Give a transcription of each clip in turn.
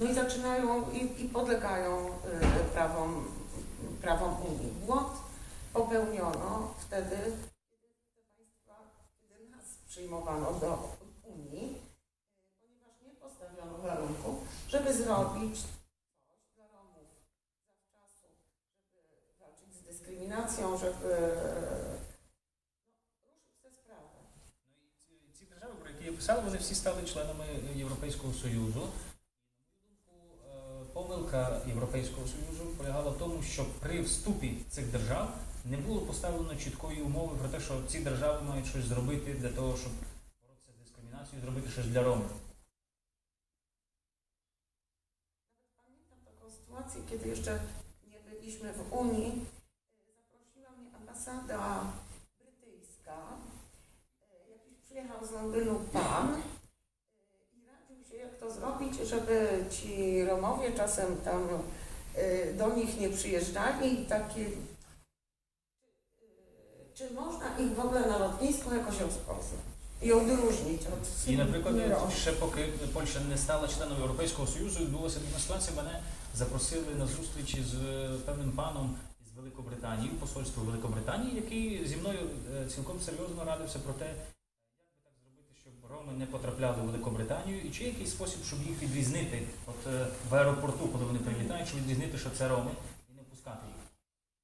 No i zaczynają i, i podlegają y, prawom, prawom Unii. Błąd popełniono wtedy, kiedy te państwa, kiedy nas przyjmowano do Unii, y, ponieważ nie postawiono warunku, żeby zrobić coś dla Romów zawczasu, żeby walczyć z dyskryminacją, żeby no, ruszyć tę sprawę. Ну і ці- ці держави, про які я писав, вони всі стали членами Європейського Союзу. Помилка Європейського Союзу полягала в тому, що при вступі цих держав не було поставлено чіткої умови про те, що ці держави мають щось зробити для того, щоб боротися з дискримінацією, зробити щось для ромів. Taką sytuację, kiedy jeszcze nie byliśmy w Unii. Zaprosiła mnie ambasada brytyjska. E, Jakiś przyjechał z Londynu pan e, i radził się, jak to zrobić, żeby ci Romowie czasem tam e, do nich nie przyjeżdżali i takie. e, Czy można ich w ogóle na lotnisku jakoś rozpoznać i odróżnić od І, наприклад, ще поки Польща не стала членом Європейського Союзу, відбулася така ситуація. Мене запросили на зустрічі з певним паном із Великобританії, посольства Великобританії, який зі мною цілком серйозно радився про те, роми не потрапляли в Великобританію, і чи є якийсь спосіб, щоб їх відрізнити от е, в аеропорту, коли вони прилітають, щоб відрізнити, що це роми, і не пускати їх.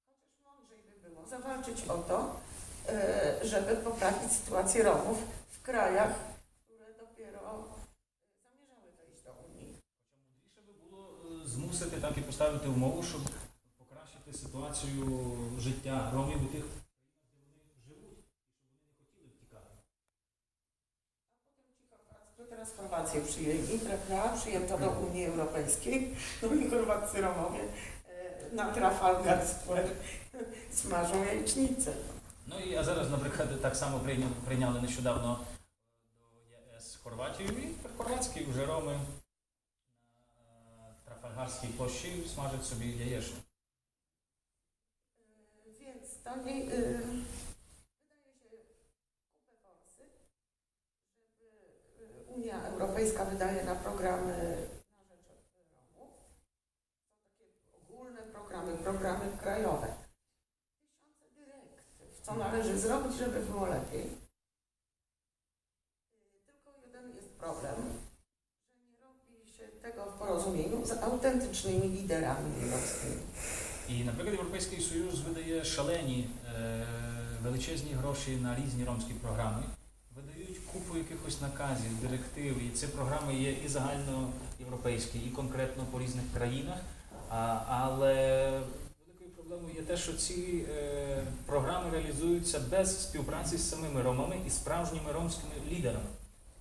Chociaż mądrzej by było zawalczyć o to, e, żeby poprawić sytuację Romów w krajach, które dopiero zamierzały wejść do Unii. Хоча мудріше би було е, змусити так і поставити умову, щоб покращити ситуацію життя ромів у тих Chorwację przyjęli, prawda? Przyjęto do mhm. Unii Europejskiej, no i Chorwaccy Romowie e, na Trafalgar Square smażą jajecznicę. No i a zaraz na przykład tak samo prejniali niedawno do ES Chorwacji i tak chorwacki już Romy na Trafalgarskiej Pości smażyć sobie jajecznicę. E, więc tam... Yy... Europejska wydaje na programy na rzecz Romów. Są takie ogólne programy, programy krajowe. Tysiące dyrektyw, co należy zrobić, żeby było lepiej. E, Tylko jeden jest problem, że nie robi się tego w porozumieniu z autentycznymi liderami romskimi. І, наприклад, Європейський Союз видає шалені е, величезні гроші на різні ромські програми, видають Купу якихось наказів, директив, і ці програми є і загальноєвропейські, і конкретно по різних країнах. А, але великою проблемою є те, що ці е, програми реалізуються без співпраці з самими ромами і справжніми ромськими лідерами.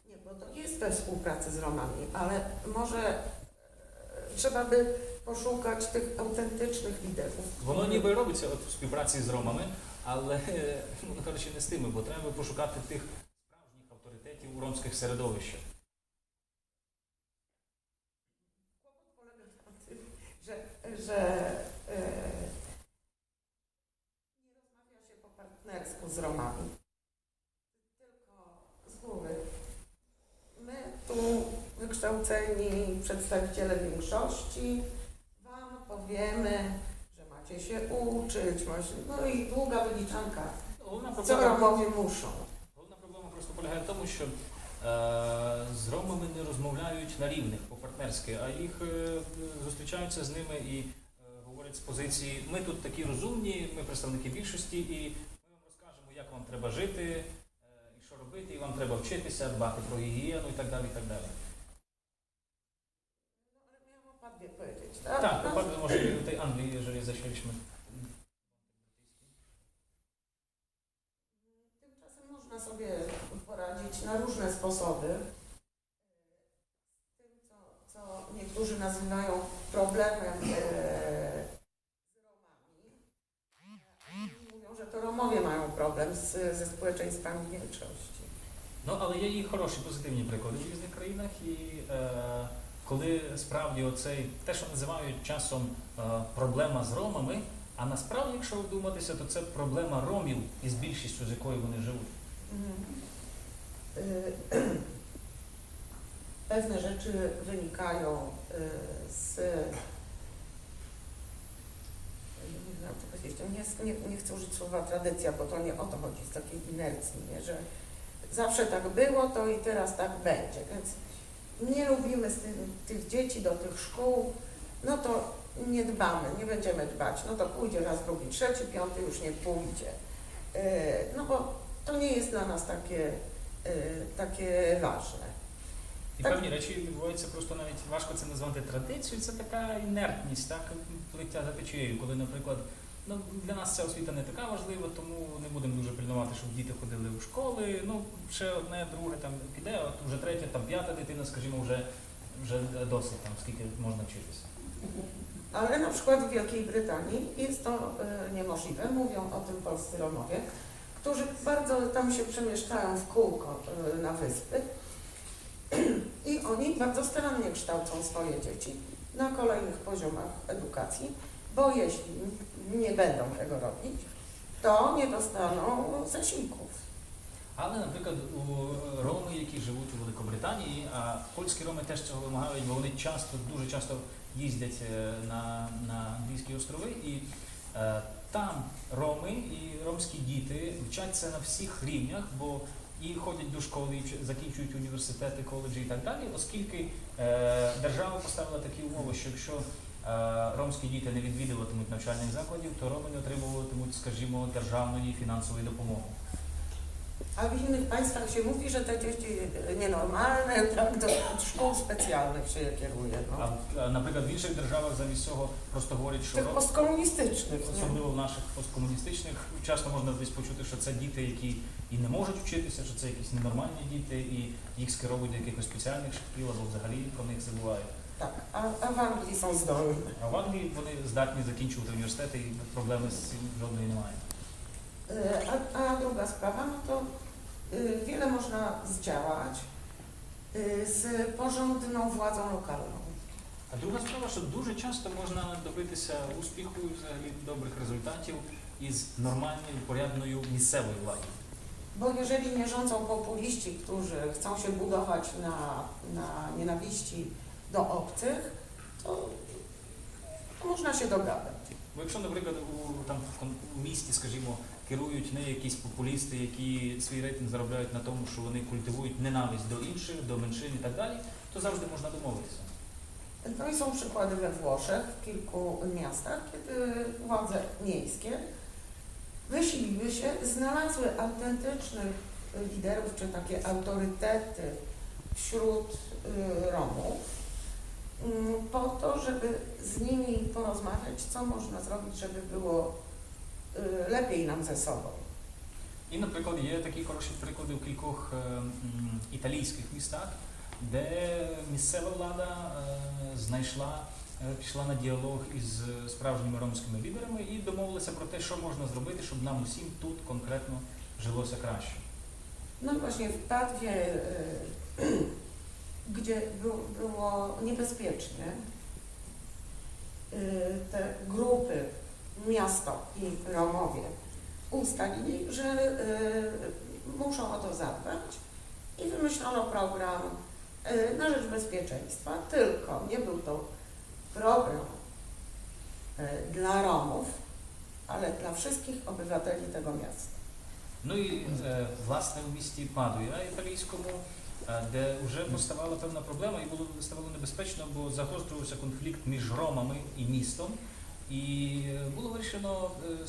Nie, bo to jest bez współpracy z Romami, ale może e, trzeba by poszukać tych autentycznych liderów. Воно ніби робиться от в співпраці з ромами, але ну, кажучи, не з тими, бо треба пошукати тих авторитетів у ромських середовищах. Kłopot polega na tym, że, że e, nie rozmawia się po partnersku z Romami, tylko z góry. My tu wykształceni przedstawiciele większości Wam powiemy, że macie się uczyć, macie, no i długa wyliczanka, Головна co проблема, Romowie muszą. головна проблема просто полягає в тому, що е, з ромами не розмовляють на рівних по-партнерськи, а їх е, зустрічаються з ними і е, говорять з позиції ми тут такі розумні, ми представники більшості, і ми вам розкажемо, як вам треба жити, е, і що робити, і вам треба вчитися, дбати про гігієну і так далі. І так далі. No, ale miałam opadnie powiedzieć, tak? Tak, sposoby. Z tym, co, co niektórzy nazywają problemem e, z Romami. Mówią, że to Romowie mają problem z, ze społeczeństwami większości. Ну, але є і хороші позитивні приклади в різних країнах, і е, коли справді оцей те, що називають часом е, проблема з ромами, а насправді, якщо вдуматися, то це проблема ромів із більшістю, з якою вони живуть. Y, pewne rzeczy wynikają y, z nie nie, chcę użyć słowa tradycja, bo to nie o to chodzi, z takiej inercji, nie? że zawsze tak było, to i teraz tak będzie, więc nie lubimy z tym, tych dzieci do tych szkół, no to nie dbamy, nie będziemy dbać, no to pójdzie raz, drugi, trzeci, piąty już nie pójdzie. Yy, No bo to nie jest dla nas takie, takie ważne. І Так. певні речі відбуваються просто навіть важко це назвати традицією. Це така інертність, так плиття за течією. Коли, наприклад, ну для нас ця освіта не така важлива, тому не будемо дуже пильнувати, щоб діти ходили в школи. Ну ще одне, друге там піде, от вже третя, там п'ята дитина, скажімо, вже вже досить там скільки можна вчитися. Ale na przykład w Wielkiej Brytanii jest to niemożliwe. Mówią o tym polscy Romowie, którzy bardzo tam się przemieszczają w kółko e, na wyspy i oni bardzo starannie kształcą swoje dzieci na kolejnych poziomach edukacji, bo jeśli nie będą tego robić, to nie dostaną zasiłków. Але, наприклад, у роми, які живуть у Великобританії, а польські роми теж цього вимагають, бо вони часто, дуже часто їздять е, на, на англійські острови, і е, там роми і ромські діти вчаться на всіх рівнях, бо і ходять до школи, і закінчують університети, коледжі і так далі, оскільки е, держава поставила такі умови, що якщо е, ромські діти не відвідуватимуть навчальних закладів, то роми не отримуватимуть, скажімо, державної фінансової допомоги. A w innych państwach się mówi, że te dzieci nienormalne tak, do szkół specjalnych się je kieruje. А, No. а, наприклад, в інших державах замість цього просто говорять, що Tych postkomunistycznych. Nie? особливо в наших посткомуністичних часто можна десь почути, що це діти, які і не можуть вчитися, що це якісь ненормальні діти, і їх скеровують до якихось спеціальних шкіл або взагалі про них забувають. Tak, a, a w Anglii są zdolne. А в Англії вони здатні закінчувати університети і проблеми з цим жодної немає. Y, A, a druga sprawa, no to y, wiele można zdziałać y, z porządną władzą lokalną. А друга справа, що дуже часто можна добитися успіху і взагалі добрих результатів із нормальною, порядною місцевою владою. Bo jeżeli nie rządzą populiści, którzy chcą się budować na, na nienawiści do obcych, to, to można się dogadać. Бо якщо, наприклад, у, там, в кон- у місті, скажімо, керують не якісь популісти, які свій рейтинг заробляють на тому, що вони культивують ненависть до інших, до меншин і так далі, то завжди можна домовитися. No i są przykłady we Włoszech, w kilku miastach, kiedy władze miejskie wysiliły się, znalazły autentycznych liderów, czy takie autorytety wśród y, Romów, mm, po to, żeby z nimi porozmawiać, co można zrobić, żeby było y, lepiej nam ze sobą. І, наприклад, є такі хороші приклади в кількох е, м, італійських містах, де місцева влада знайшла, пішла на діалог із справжніми ромськими лідерами і домовилася про те, що можна зробити, щоб нам усім тут конкретно жилося краще. No i właśnie w Padwie, y, gdzie był, było niebezpiecznie, te grupy, miasto i Romowie ustalili, że y, muszą o to zadbać i wymyślono program y, na rzecz bezpieczeństwa, tylko nie był to program y, dla Romów, ale dla wszystkich obywateli tego miasta. Ну і е, власне в місті Падуя італійському, е, де вже поставала певна проблема і було ставало небезпечно, бо загострювався конфлікт між Ромами і містом. І було вирішено е,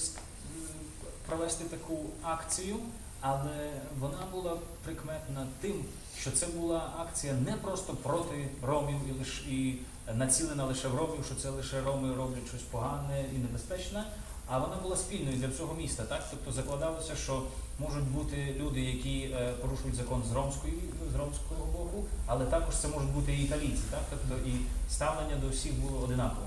провести таку акцію, але вона була прикметна тим, що це була акція не просто проти ромів і лиш і націлена лише в ромів, що це лише роми роблять щось погане і небезпечне. А вона була спільною для всього міста, так? Тобто закладалося, що можуть бути люди, які е, порушують закон з ромської з ромського боку, але також це можуть бути і італійці, так? Тобто і ставлення до всіх було одинакове.